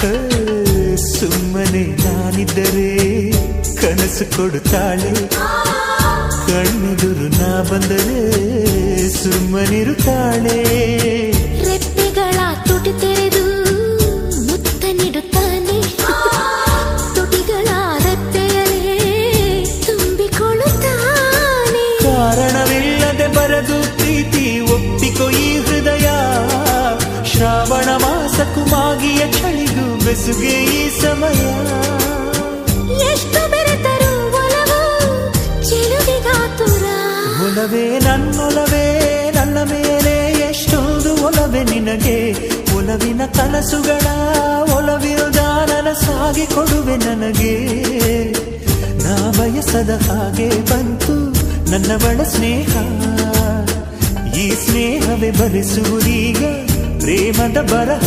ಸುಮ್ಮನೆ ನಾನಿದ್ದರೆ ಕನಸು ಕೊಡುತ್ತಾಳೆ. ಕಣ್ಣೆದುರು ನಾ ಬಂದರೆ ಸುಮ್ಮನಿರುತ್ತಾಳೆ ರೆಪ್ಪೆಗಳ ತುಟಿ ತೆರೆದು ಮುತ್ತ ನೀಡುತ್ತಾನೆ ತುಟಿಗಳ ರೆಪ್ಪೆಯಲೇ ತುಂಬಿಕೊಳ್ಳುತ್ತಾನೆ. ಕಾರಣವಿಲ್ಲದೆ ಬರದು ಪ್ರೀತಿ ಒಪ್ಪಿಕೊ ಈ ಹೃದಯ. ಶ್ರಾವಣ ಮಾಸಕ್ಕೂ ಮಾಗಿಯ ಚಳಿಗೂ ಬೆಸುಗೆ ಈ ಸಮಯ. ಎಷ್ಟು ಬೆರೆತರೂ ಒಲವು ಚೆಲುವಿಗಾತುರ ಒಲವೇ ನನ್ನೊಲವೇ ನನ್ನ ಮೇಲೆ ಎಷ್ಟೊಂದು ಒಲವೆ ನಿನಗೆ. ಒಲವಿನ ಕನಸುಗಳ ಒಲವಿರುದ ನನಸಾಗಿ ಕೊಡುವೆ ನನಗೆ. ನಾ ಬಯಸದ ಹಾಗೆ ಬಂತು ನನ್ನ ಬಳ ಸ್ನೇಹ. ಈ ಸ್ನೇಹವೇ ಬರೆಸುವುದೀಗ ಪ್ರೇಮದ ಬರಹ